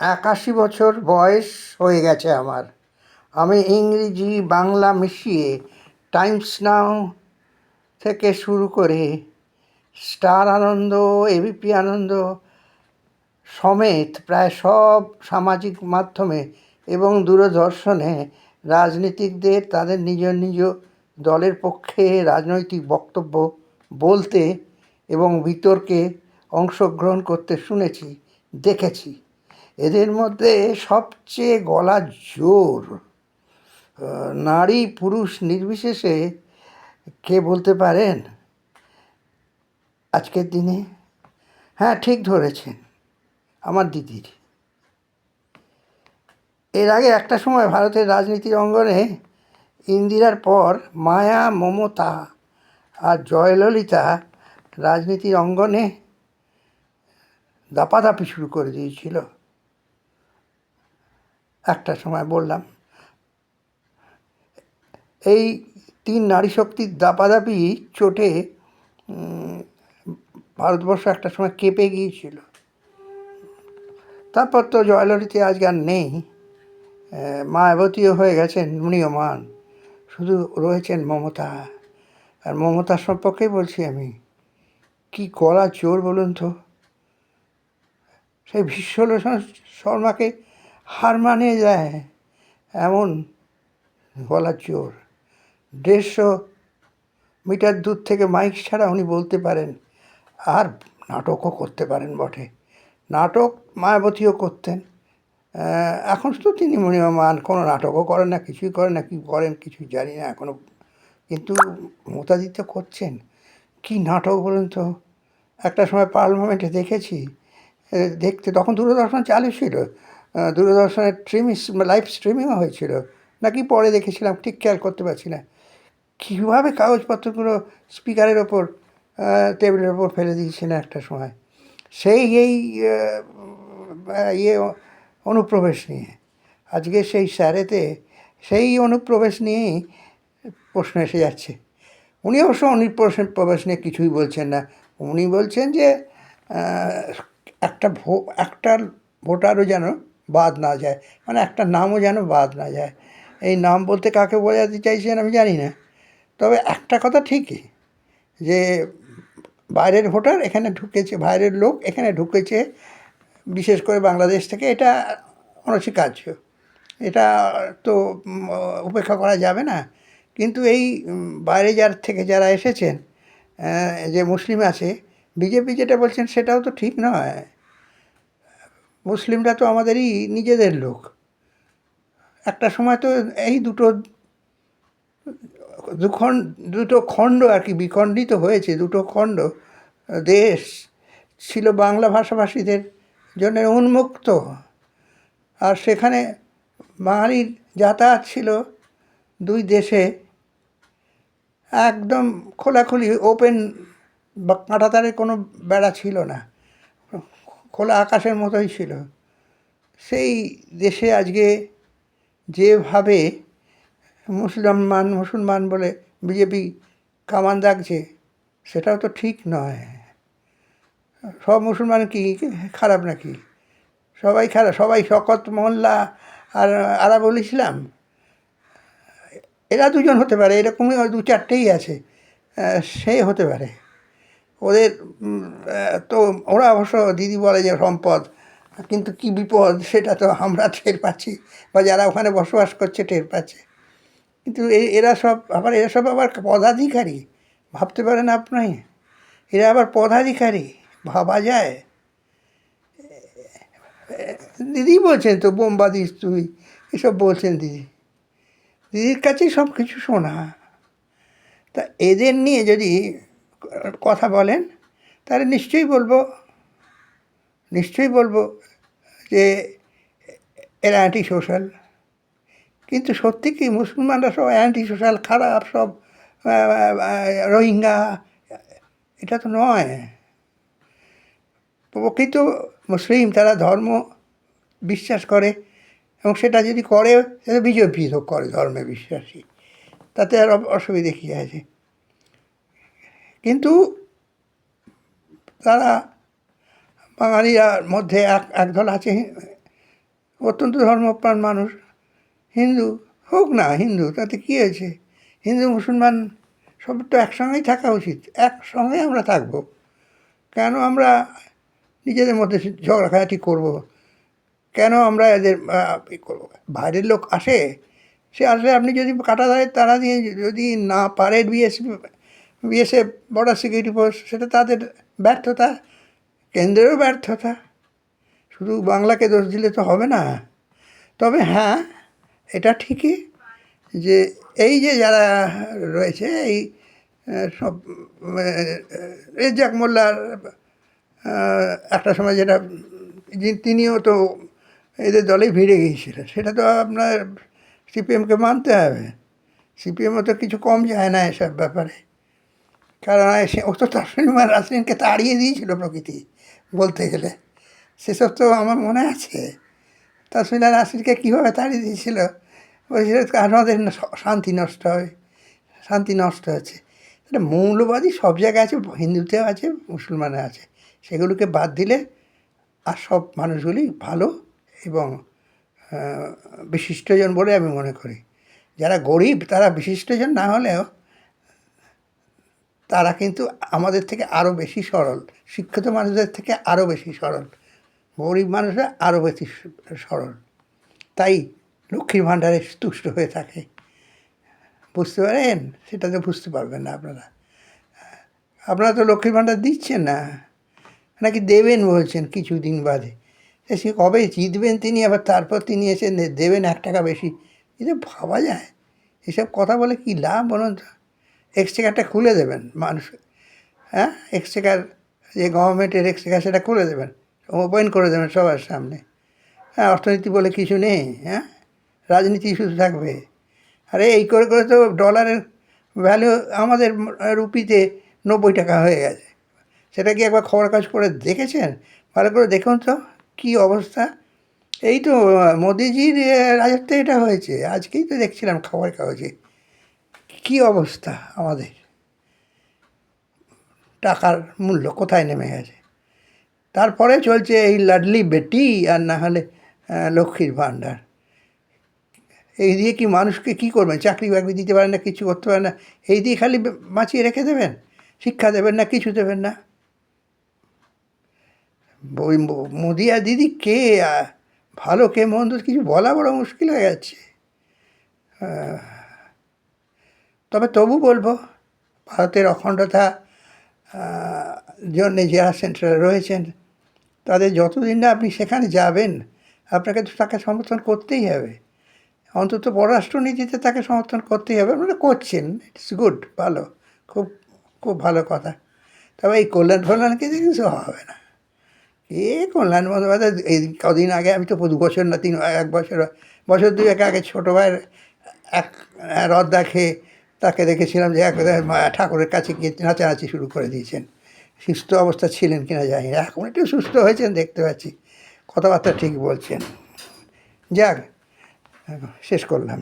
একাশি বছর বয়স হয়ে গেছে আমার। আমি ইংরেজি বাংলা মিশিয়ে টাইমস নাও থেকে শুরু করে স্টার আনন্দ এবিপি আনন্দ সমেত প্রায় সব সামাজিক মাধ্যমে এবং দূরদর্শনে রাজনীতিকদের তাদের নিজ নিজ দলের পক্ষে রাজনৈতিক বক্তব্য বলতে এবং বিতর্কে অংশগ্রহণ করতে শুনেছি, দেখেছি। এদের মধ্যে সবচেয়ে গলা জোর নারী পুরুষ নির্বিশেষে কে বলতে পারেন? আজকের দিনে? হ্যাঁ ঠিক ধরেছেন, আমার দিদির। এর আগে একটা সময় ভারতের রাজনীতির অঙ্গনে ইন্দিরার পর মায়া, মমতা আর জয়ললিতা রাজনীতির অঙ্গনে দাপাদাপি শুরু করে দিয়েছিল। একটা সময় বললাম, এই তিন নারী শক্তির দাপাদাপি চোটে ভারতবর্ষ একটা সময় কেঁপে গিয়েছিল। তারপর তো জয়ললিতা আজকে আর নেই মায়াবতীও হয়ে গেছেন মুনিয়মান শুধু রয়েছেন মমতা। আর মমতার সম্পর্কেই বলছি আমি, কি গলা চোর বলুন তো। সেই বিশ্বলোচন শর্মাকে হার মানিয়ে যায় এমন গলার চোর। দেড়শো মিটার দূর থেকে মাইক ছাড়া উনি বলতে পারেন, আর নাটকও করতে পারেন বটে। নাটক মায়াবতীও করতেন। এখন তো তিনি মনিয়মান কোনো নাটকও করেন না, কিছুই করেন না, কি করেন কিছুই জানি না এখনও কিন্তু মমতাদি তো করছেন। কি নাটক বলুন তো? একটা সময় পার্লামেন্টে দেখেছি দেখতে তখন দূরদর্শন চালু ছিল। দূরদর্শনের স্ট্রিমিং লাইভ স্ট্রিমিংও হয়েছিল। নাকি পরে দেখেছিলাম, ঠিক খেয়াল করতে পারছি না। কীভাবে কাগজপত্রগুলো স্পিকারের ওপর টেবিলের ওপর ফেলে দিয়েছেন একটা সময়? সেই, এই ইয়ে অনুপ্রবেশ নিয়ে। আজকে সেই স্যারেতে সেই অনুপ্রবেশ নিয়েই প্রশ্ন এসে যাচ্ছে। উনি অবশ্য অনুপ্রবেশ, প্রবেশ নিয়ে কিছুই বলছেন না। উনি বলছেন যে একটা ভো, একটা ভোটারও যেন বাদ না যায়। মানে একটা নামও যেন বাদ না যায়। এই নাম বলতে কাকে বোঝাতে চাইছেন আমি জানি না। তবে একটা কথা ঠিকই, যে বাইরের ভোটার এখানে ঢুকেছে, বাইরের লোক এখানে ঢুকেছে, বিশেষ করে বাংলাদেশ থেকে, এটা অনস্বীকার্য। এটা তো উপেক্ষা করা যাবে না। কিন্তু এই বাইরে যার থেকে যারা এসেছেন যে মুসলিম আছে, বিজেপি যেটা বলছেন সেটাও তো ঠিক নয়। মুসলিমরা তো আমাদেরই নিজেদের লোক। একটা সময় তো এই দুটো দুখণ্ড দুটো খণ্ড আর কি বিখণ্ডিত হয়েছে, দুটো খণ্ড, দেশ ছিল বাংলা ভাষাভাষীদের জন্য উন্মুক্ত। আর সেখানে বাঙালির যাতায়াত ছিল দুই দেশে। একদম খোলাখুলি ওপেন বা কাঁটাতারের কোনো বেড়া ছিল না। খোলা আকাশের মতোই ছিল। সেই দেশে আজকে যেভাবে মুসলমান মুসলমান বলে বিজেপি কামান দাগছে সেটাও তো ঠিক নয়। সব মুসলমান কি খারাপ নাকি? সবাই খারাপ, সবাই শকত মোল্লা আর আরাবুল ইসলাম। এরা দুজন হতে পারে, এরকমই দু চারটেই আছে। সে হতে পারে। ওদের তো ওরা অবশ্য দিদি বলে যে সম্পদ, কিন্তু কি বিপদ সেটা তো আমরা টের পাচ্ছি, বা যারা ওখানে বসবাস করছে টের পাচ্ছে। কিন্তু এরা সব আবার, এরা সব আবার পদাধিকারী, ভাবতে পারেন আপনি? এরা আবার পদাধিকারী, ভাবা যায়। দিদি বলছেন তো বোম্বা দিস তুই এসব বলছেন দিদি। দিদির কাছেই সব কিছু শোনা। তা এদের নিয়ে যদি কথা বলেন, তাহলে নিশ্চয়ই বলব নিশ্চয়ই বলব যে এরা অ্যান্টি সোশ্যাল কিন্তু সত্যি কি মুসলমানরা সব অ্যান্টি সোশ্যাল খারাপ, সব রোহিঙ্গা, এটা তো নয়। প্রকৃত মুসলিম, তারা ধর্ম বিশ্বাস করে, এবং সেটা যদি করে সেটা বিজেপি করে ধর্মে বিশ্বাসী। তাতে আর অসুবিধে কী আছে? কিন্তু তারা বাঙালিরা মধ্যে এক, একদল আছে, অত্যন্ত ধর্মপ্রাণ মানুষ। হিন্দু হোক না হিন্দু, তাতে কী হয়েছে? হিন্দু, মুসলমান সব তো একসঙ্গেই থাকা উচিত একসঙ্গে আমরা থাকব। কেন আমরা নিজেদের মধ্যে ঝগড়াঝাটি করব? কেন আমরা এদের করব? বাইরের লোক আসে, সে আসলে আপনি যদি কাটা দেয়, তারা দিয়ে যদি না পারে BSF BSF border security force সেটা তাদের ব্যর্থতা কেন্দ্রেরও ব্যর্থতা। শুধু বাংলাকে দোষ দিলে তো হবে না। তবে হ্যাঁ এটা ঠিকই যে এই যে যারা রয়েছে এই সব আহ, রেজ্জাক মোল্লার একটা সময় যেটা তিনিও তো এদের দলেই ভিড়ে গিয়েছিলেন। সেটা তো আপনার সিপিএমকে মানতে হবে। সিপিএমও তো কিছু কম যায় না এসব ব্যাপারে। কারণ সে ও তো তাসলিমা রাসলিনকে তাড়িয়ে দিয়েছিল প্রকৃতি বলতে গেলে। সেসব তো আমার মনে আছে। তাসলিমা রাসলিনকে কীভাবে তাড়িয়ে দিয়েছিল? বলছিল আমাদের শান্তি নষ্ট হয়, শান্তি নষ্ট হচ্ছে। মৌলবাদী সব জায়গায় আছে, হিন্দুতেও আছে, মুসলমানে আছে। সেগুলোকে বাদ দিলে আর সব মানুষগুলি ভালো এবং বিশিষ্টজন বলে আমি মনে করি। যারা গরিব তারা বিশিষ্টজন না হলেও তারা কিন্তু আমাদের থেকে আরও বেশি সরল, শিক্ষিত মানুষদের থেকে আরও বেশি সরল, গরিব মানুষরা আরও বেশি সরল। তাই লক্ষ্মীর ভাণ্ডারে তুষ্ট হয়ে থাকে। বুঝতে পারেন? সেটা তো বুঝতে পারবেন না আপনারা। আপনারা তো লক্ষ্মীর ভাণ্ডার দিচ্ছেন না। নাকি দেবেন বলছেন কিছুদিন বাদে। সে কবে জিতবেন তিনি, আবার তারপর তিনি এসে দেবেন এক টাকা বেশি। এটা ভাবা যায়। এসব কথা বলে কি লাভ বলুন তো? এক্সচেকারটা খুলে দেবেন মানুষ হ্যাঁ? এক্সচেকার যে গভর্নমেন্টের এক্সচেকার সেটা খুলে দেবেন, ওপেন করে দেবেন সবার সামনে। হ্যাঁ অর্থনীতি বলে কিছু নেই হ্যাঁ? রাজনীতি শুধু থাকবে। আরে এই করে করে তো ডলারের ভ্যালু আমাদের রুপিতে নব্বই টাকা হয়ে গেছে। সেটা কি একবার খবর কাজ করে দেখেছেন? ভালো করে দেখুন তো, কী অবস্থা। এই তো মোদিজির রাজত্বে এটা হয়েছে। আজকেই তো দেখছিলাম খবর কাগজে। কী অবস্থা আমাদের? টাকার মূল্য কোথায় নেমে গেছে? তারপরে চলছে এই লাডলি বেটি আর না হলে লক্ষ্মীর ভাণ্ডার। এই দিয়ে কি মানুষকে কি করবেন? চাকরি বাকরি দিতে পারেন না, কিছু করতে পারেন না। এই দিয়ে খালি বাঁচিয়ে রেখে দেবেন? শিক্ষা দেবেন না, কিছু দেবেন না? মো- মোদি আর দিদি কে? ভালো কে মন্দ কিছু বলা বড় মুশকিল হয়ে যাচ্ছে। তবে তবু বলব, ভারতের অখণ্ডতা জন্যে যারা সেন্টারে রয়েছেন, তাদের যতদিন না আপনি সেখানে যাবেন, আপনাকে তো তাকে সমর্থন করতেই হবে। অন্তত পররাষ্ট্রনীতিতে তাকে সমর্থন করতেই হবে। আপনারা করছেন ইটস গুড ভালো, খুব খুব ভালো কথা। তবে এই কল্যাণ ফল্যাণকে দিয়ে কিছু হবে না। এ কল্যাণ বন্দ্যোপাধ্যায়, এই কদিন আগে আমি তো দু বছর না, তিন, এক বছর বছর দুই দুয়েক আগে ছোটো ভাইয়ের এক রদ দেখে তাকে দেখেছিলাম যে এক ঠাকুরের কাছে গিয়ে নাচানাচি শুরু করে দিয়েছেন। সুস্থ অবস্থা ছিলেন কিনা জানি না। এখন একটু সুস্থ হয়েছেন, দেখতে পাচ্ছি। কথাবার্তা ঠিক বলছেন। যাক, শেষ করলাম।